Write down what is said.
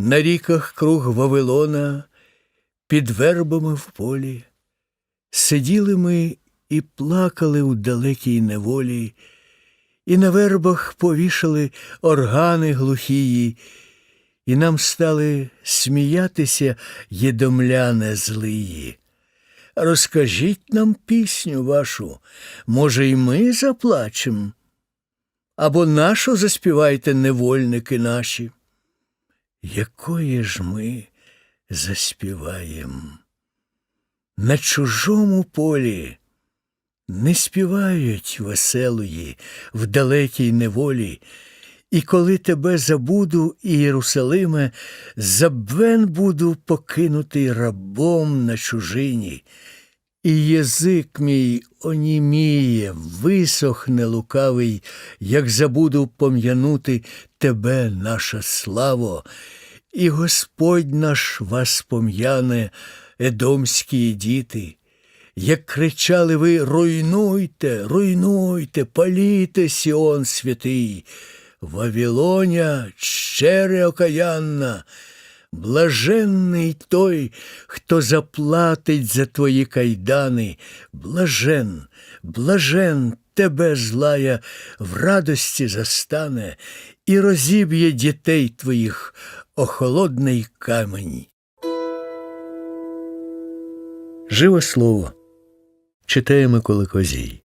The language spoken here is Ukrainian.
На ріках круг Вавилона, під вербами в полі, сиділи ми і плакали у далекій неволі, і на вербах повішали органи глухії, і нам стали сміятися єдомляне злиї. Розкажіть нам пісню вашу, може, й ми заплачем? Або нашу заспівайте невольники наші. Якої ж ми заспіваєм? На чужому полі не співають веселої в далекій неволі, і коли тебе забуду, Ієрусалиме, забвен буду покинутий рабом на чужині, і язик мій оніміє, висохне лукавий, як забуду пом'янути тебе, наша славо, і Господь наш вас пом'яне, едомські діти. Як кричали ви руйнуйте, руйнуйте, паліте Сіон святий, Вавилоня, щере окаянна, блаженний той, хто заплатить за твої кайдани, блажен, блажен тебе злая в радості застане і розіб'є дітей твоїх охолодний камень. Живе слово читає Микола Козій.